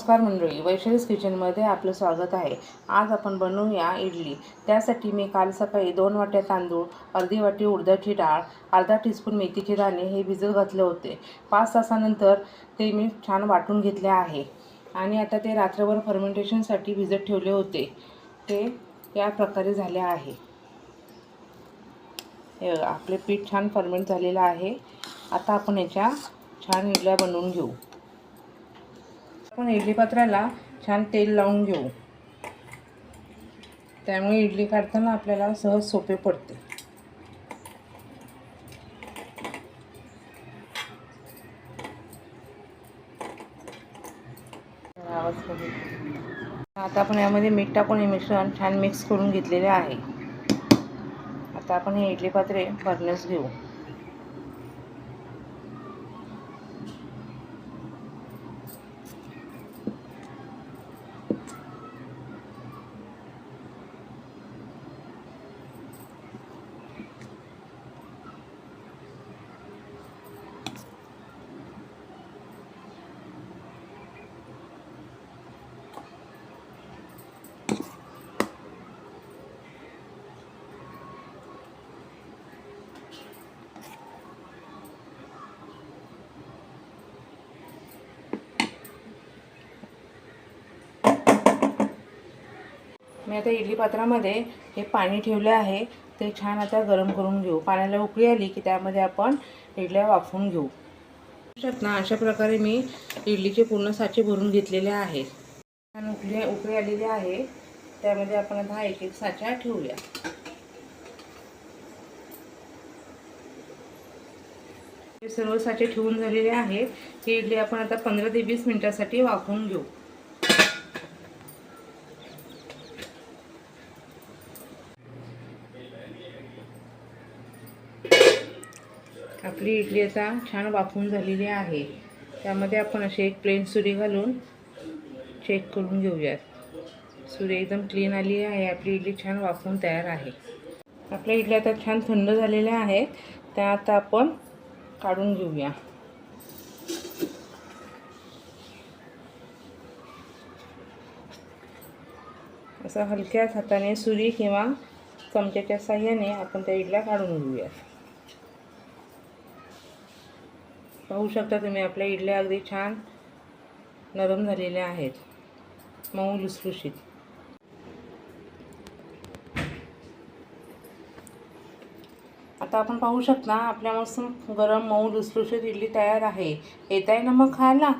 नमस्कार मंडळी वैशालीस किचनमध्ये आपलं स्वागत आहे. आज आपण बनवूया इडली. त्यासाठी मी काल सकाळी दोन वाट्या तांदूळ अर्धी वाटी उडदाची डाळ अर्धा टीस्पून मेथीचे दाणे हे भिजत घातले होते. पाच तासानंतर ते मी छान वाटून घेतले आहे. आणि आता ते रात्रभर फर्मेंटेशनसाठी भिजत ठेवले होते. ते या प्रकारे झाले आहे. हे आपले पीठ छान फर्मेंट झालेलं आहे. आता आपण याच्या छान इडल्या बनवून घेऊ. आपण इडली पात्राला छान तेल लावून घेऊ. त्यामुळे इडली काढताना आपल्याला सहज सोपे पडते. आता आपण यामध्ये मीठ टाकून हे मिश्रण छान मिक्स करून घेतलेले आहे. आता आपण हे इडली पात्रे भरण्यास घेऊ. मी आता इडली पात्रामध्ये हे पाणी ठेवले आहे. ते छान आता गरम करून घेऊ. पाण्याला उकळी आली की त्यामध्ये आपण इडल्या वाफवून घेऊ. शकत ना अशा प्रकारे मी इडलीचे पूर्ण साचे भरून घेतलेले आहेत छान उकळी उकळी आलेली आहे. त्यामध्ये आपण आता हा एक एक साचा ठेवूया. हे सर्व साचे ठेवून झालेले आहे. ही इडली आपण आता पंधरा ते वीस मिनिटासाठी वाफवून घेऊ. आपली इडली आता छान वाफून झालेली आहे. त्यामध्ये आपण अशी एक प्लेन सुरी घालून चेक करून घेऊयात. सुरी एकदम क्लीन आली आहे. आपली इडली छान वाफून तयार आहे. आपल्या इडल्या आता छान थंड झालेल्या आहेत. त्या आता आपण काढून घेऊया. असं हलक्याच हाताने सुरी किंवा चमच्याच्या साह्याने आपण त्या इडल्या काढून घेऊयात. पाहू शकता तुम्ही आपल्या इडल्या अगदी छान नरम झालेल्या आहेत. मऊ लुसलुशीत. आता आपण पाहू शकता आपल्या मस्त गरम मऊ लुसलुशीत इडली तयार आहे. येत आहे ना मग खायला?